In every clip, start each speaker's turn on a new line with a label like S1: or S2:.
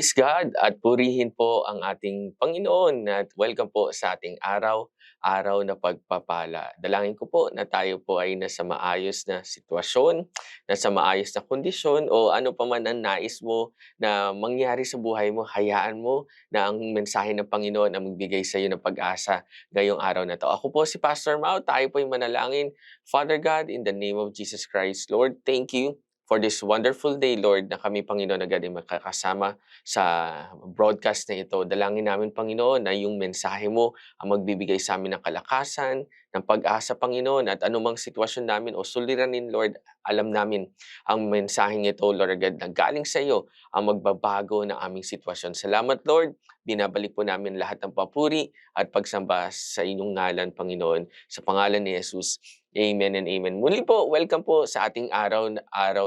S1: Praise God at purihin po ang ating Panginoon at welcome po sa ating araw, araw na pagpapala. Dalangin ko po na tayo po ay nasa maayos na sitwasyon, nasa maayos na kondisyon o ano pa man ang nais mo na mangyari sa buhay mo, hayaan mo na ang mensahe ng Panginoon ang magbigay sa iyo ng pag-asa ngayong araw na to. Ako po si Pastor Mao, tayo po ay manalangin. Father God, in the name of Jesus Christ, Lord, thank you for this wonderful day, Lord, na kami, Panginoon, agad ay makakasama sa broadcast na ito. Dalangin namin, Panginoon, na yung mensahe mo ang magbibigay sa amin ng kalakasan, ng pag-asa, Panginoon, at anumang sitwasyon namin o suliranin, Lord, alam namin ang mensaheng ito, Lord, agad na galing sa iyo ang magbabago ng aming sitwasyon. Salamat, Lord. Binabalik po namin lahat ng papuri at pagsamba sa inyong ngalan, Panginoon, sa pangalan ni Jesus. Amen and amen. Muli po, welcome po sa ating araw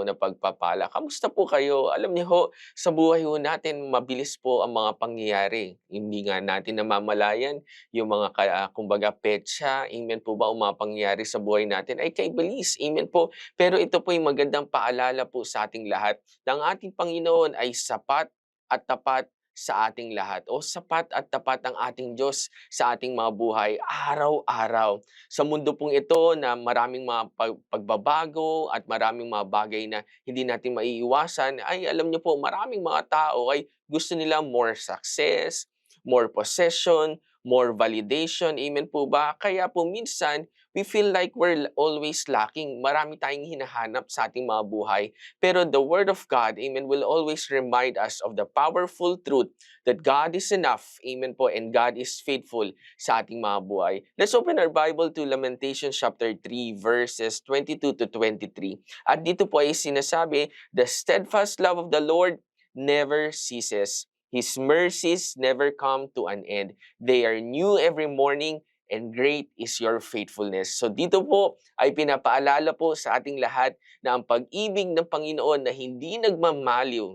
S1: na pagpapala. Kamusta po kayo? Alam niyo ho, sa buhay ho natin, mabilis po ang mga pangyayari. Hindi nga natin namamalayan yung mga, kumbaga, petsa, amen po ba, pangyayari sa buhay natin ay kay bilis, amen po. Pero ito po yung magandang paalala po sa ating lahat. Na ang ating Panginoon ay sapat at tapat sa ating lahat o sapat at tapat ang ating Diyos sa ating mga buhay araw-araw. Sa mundo pong ito na maraming mga pag- pagbabago at maraming mga bagay na hindi natin maiiwasan, ay alam niyo po, maraming mga tao ay gusto nila more success, more possession, more validation. Amen po ba? Kaya po minsan, we feel like we're always lacking. Marami tayong hinahanap sa ating mga buhay. Pero the Word of God, amen, will always remind us of the powerful truth that God is enough, amen po, and God is faithful sa ating mga buhay. Let's open our Bible to Lamentations chapter 3 verses 22 to 23. At dito po ay sinasabi, the steadfast love of the Lord never ceases. His mercies never come to an end. They are new every morning and great is your faithfulness. So dito po ay pinapaalala po sa ating lahat na ang pag-ibig ng Panginoon na hindi nagmamaliw,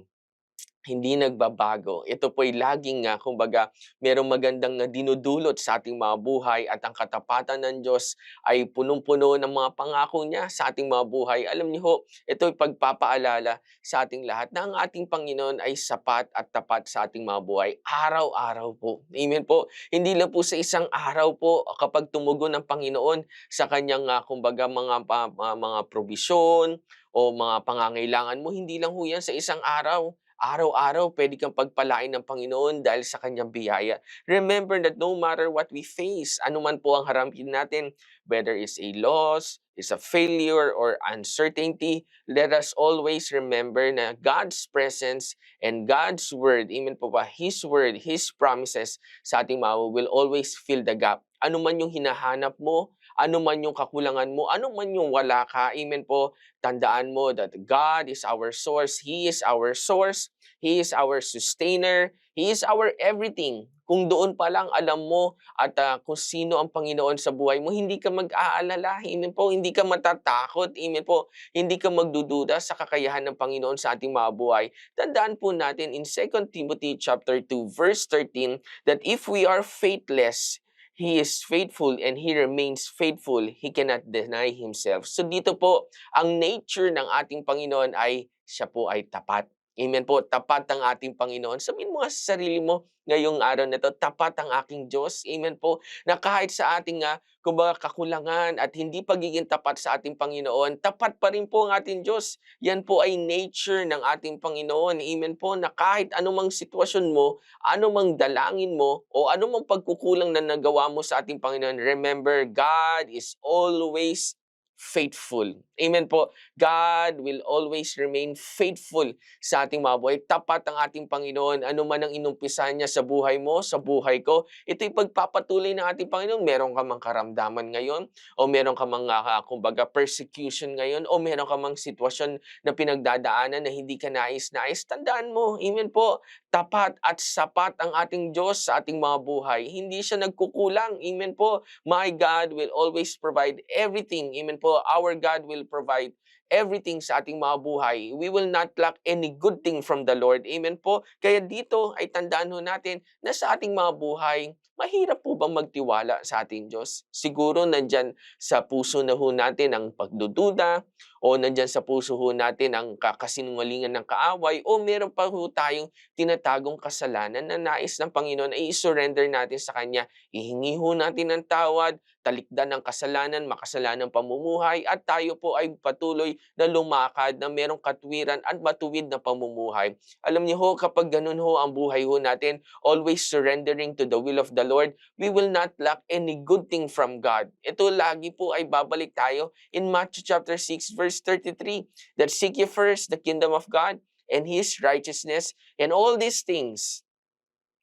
S1: hindi nagbabago. Ito po ay laging nga, kumbaga, merong magandang na dinudulot sa ating mga buhay at ang katapatan ng Diyos ay punong-puno ng mga pangako niya sa ating mga buhay. Alam niyo ho, ito ay pagpapaalala sa ating lahat na ang ating Panginoon ay sapat at tapat sa ating mga buhay araw-araw po. Amen po. Hindi lang po sa isang araw po kapag tumugon ng Panginoon sa kanyang uh, kumbaga mga pa- mga, probisyon o mga pangangailangan mo, hindi lang ho yan sa isang araw. Araw-araw, pwede kang pagpalain ng Panginoon dahil sa kanyang biyaya. Remember that no matter what we face, anuman po ang harapin natin, whether it's a loss, is a failure, or uncertainty, let us always remember na God's presence and God's word, amen po ba, His word, His promises sa ating mga will always fill the gap. Ano man yung hinahanap mo, ano man yung kakulangan mo, ano man yung wala ka, amen po, tandaan mo that God is our source, He is our source, He is our sustainer, He is our everything. Kung doon pa lang alam mo at ah, kung sino ang Panginoon sa buhay mo, hindi ka mag-aalala, amen po, hindi ka matatakot, amen po, hindi ka magdududa sa kakayahan ng Panginoon sa ating mga buhay. Tandaan po natin in 2 Timothy chapter 2 verse 13 that if we are faithless, He is faithful and He remains faithful. He cannot deny Himself. So dito po, ang nature ng ating Panginoon ay siya po ay tapat. Amen po, tapat ang ating Panginoon. Sabihin mo nga sa sarili mo ngayong araw na to, tapat ang aking Diyos. Amen po, na kahit sa ating uh, kumbaga kakulangan at hindi pagiging tapat sa ating Panginoon, tapat pa rin po ang ating Diyos. Yan po ay nature ng ating Panginoon. Amen po, na kahit anumang sitwasyon mo, anumang dalangin mo, o anumang pagkukulang na nagawa mo sa ating Panginoon, remember, God is always faithful. Amen po. God will always remain faithful sa ating mga buhay. Tapat ang ating Panginoon. Ano man ang inumpisan niya sa buhay mo, sa buhay ko, ito'y pagpapatuloy ng ating Panginoon. Meron ka mang karamdaman ngayon, o meron ka mang, uh, kumbaga, persecution ngayon, o meron ka mang sitwasyon na pinagdadaanan na hindi ka nais-nais. Tandaan mo, amen po, tapat at sapat ang ating Diyos sa ating mga buhay. Hindi siya nagkukulang. Amen po. My God will always provide everything. Amen po. Our God will provide everything sa ating mga buhay. We will not lack any good thing from the Lord. Amen po. Kaya dito ay tandaan ho natin na sa ating mga buhay, mahirap po bang magtiwala sa ating Diyos? Siguro nandyan sa puso na ho natin ang pagdududa, o nandyan sa puso ho natin ang kakasinungalingan ng kaaway, o meron pa ho tayong tinatagong kasalanan na nais ng Panginoon ay i-surrender natin sa Kanya. Ihingi ho natin ng tawad, talikdan ng kasalanan, makasalanang pamumuhay, at tayo po ay patuloy na lumakad na merong katwiran at matuwid na pamumuhay. Alam niyo ho, kapag ganun ho ang buhay ho natin, always surrendering to the will of the Lord, we will not lack any good thing from God. Ito lagi po ay babalik tayo in Matthew chapter 6 verse 33 that seek ye first the kingdom of God and his righteousness and all these things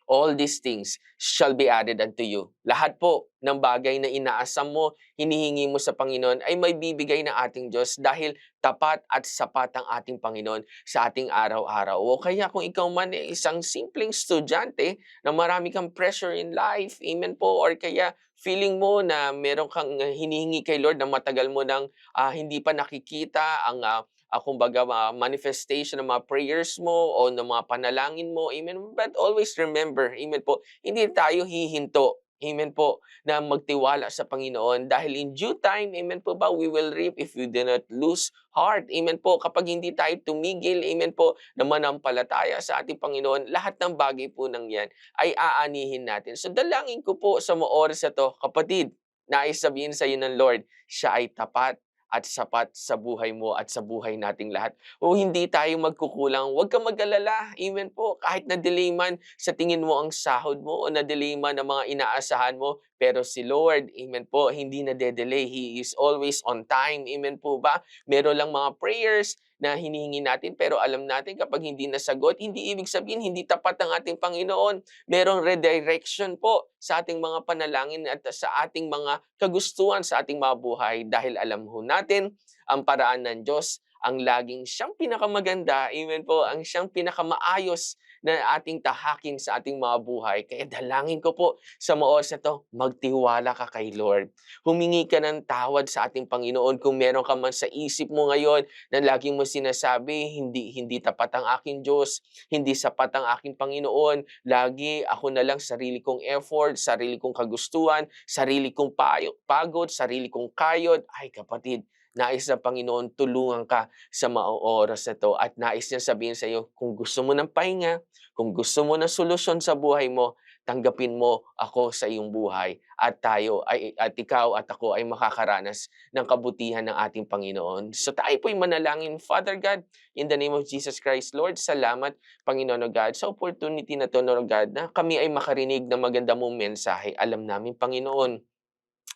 S1: all these things shall be added unto you. Lahat po ng bagay na inaasam mo, hinihingi mo sa Panginoon ay may bibigay ng ating Diyos dahil tapat at sapat ang ating Panginoon sa ating araw-araw. O kaya kung ikaw man ay isang simpleng estudyante na marami kang pressure in life, amen po, or kaya feeling mo na meron kang hinihingi kay Lord na matagal mo nang ah, hindi pa nakikita ang ah, uh, kumbaga uh, manifestation ng mga prayers mo o ng mga panalangin mo. Amen. But always remember, amen po, hindi tayo hihinto. Amen po, na magtiwala sa Panginoon dahil in due time, amen po ba, we will reap if we do not lose heart. Amen po, kapag hindi tayo tumigil, amen po, na manampalataya sa ating Panginoon, lahat ng bagay po nang yan ay aanihin natin. So dalangin ko po sa mga oras na to, kapatid, nais sabihin sa iyo ng Lord, siya ay tapat at sapat sa buhay mo at sa buhay nating lahat. O hindi tayo magkukulang, huwag kang mag-alala. Amen po. Kahit na-delay man sa tingin mo ang sahod mo o na-delay man ang mga inaasahan mo, pero si Lord, amen po, hindi na de-delay. He is always on time. Amen po ba? Meron lang mga prayers na hinihingi natin pero alam natin kapag hindi nasagot, hindi ibig sabihin hindi tapat ang ating Panginoon. Merong redirection po sa ating mga panalangin at sa ating mga kagustuhan sa ating mga buhay dahil alam ho natin ang paraan ng Diyos ang laging siyang pinakamaganda, amen po, ang siyang pinakamaayos na ating tahakin sa ating mga buhay. Kaya dalangin ko po sa maos na to, magtiwala ka kay Lord. Humingi ka ng tawad sa ating Panginoon kung meron ka man sa isip mo ngayon na lagi mo sinasabi, hindi hindi tapat ang aking Diyos, hindi sapat ang aking Panginoon, lagi ako na lang sarili kong effort, sarili kong kagustuhan, sarili kong payo, pagod, sarili kong kayod. Ay kapatid, nais ng Panginoon tulungan ka sa mga oras na to at nais niya sabihin sa iyo, kung gusto mo ng pahinga, kung gusto mo ng solusyon sa buhay mo, tanggapin mo ako sa iyong buhay at tayo ay at ikaw at ako ay makakaranas ng kabutihan ng ating Panginoon. So tayo po'y manalangin, Father God, in the name of Jesus Christ, Lord, salamat Panginoon o God sa opportunity na to, Lord God, na kami ay makarinig ng maganda mong mensahe. Alam namin, Panginoon,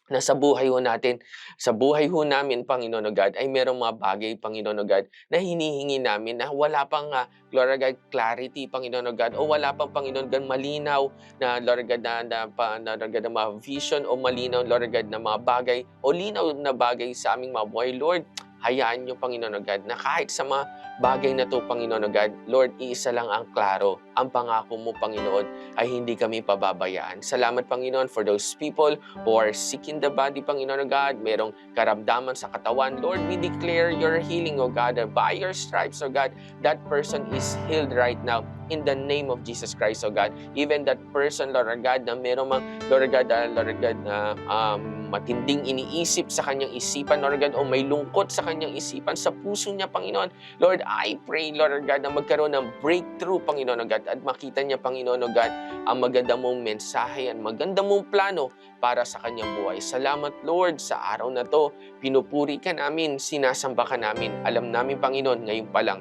S1: na sa buhay ho natin, sa buhay ho namin, Panginoon o God, ay merong mga bagay, Panginoon o God, na hinihingi namin na wala pang, uh, Lord God, clarity, Panginoon o God, o wala pang, Panginoon God, malinaw na, Lord God, na, na, pa, na, Lord God, na mga vision o malinaw, Lord God, na mga bagay o linaw na bagay sa aming mga buhay. Lord, hayaan niyo, Panginoon God, na kahit sa mga bagay na to, Panginoon God, Lord, iisa lang ang klaro. Ang pangako mo, Panginoon, ay hindi kami pababayaan. Salamat, Panginoon, for those people who are sick in the body, Panginoon God, merong karamdaman sa katawan. Lord, we declare your healing, O God, by your stripes, O God, that person is healed right now in the name of Jesus Christ, O God. Even that person, Lord God, na merong mang, Lord God, uh, Lord God, na um, matinding iniisip sa kanyang isipan, Lord God, o may lungkot sa kanyang isipan, sa puso niya, Panginoon. Lord, I pray, Lord God, na magkaroon ng breakthrough, Panginoon, O God, at makita niya, Panginoon, O God, ang maganda mong mensahe, ang maganda mong plano para sa kanyang buhay. Salamat, Lord, sa araw na to. Pinupuri ka namin, sinasamba ka namin. Alam namin, Panginoon, ngayon pa lang,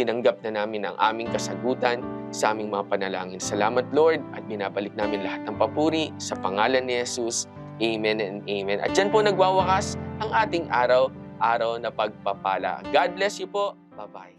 S1: tinanggap na namin ang aming kasagutan sa aming mga panalangin. Salamat, Lord, at binabalik namin lahat ng papuri sa pangalan ni Jesus. Amen and amen. At dyan po nagwawakas ang ating araw-araw na pagpapala. God bless you po. Bye-bye.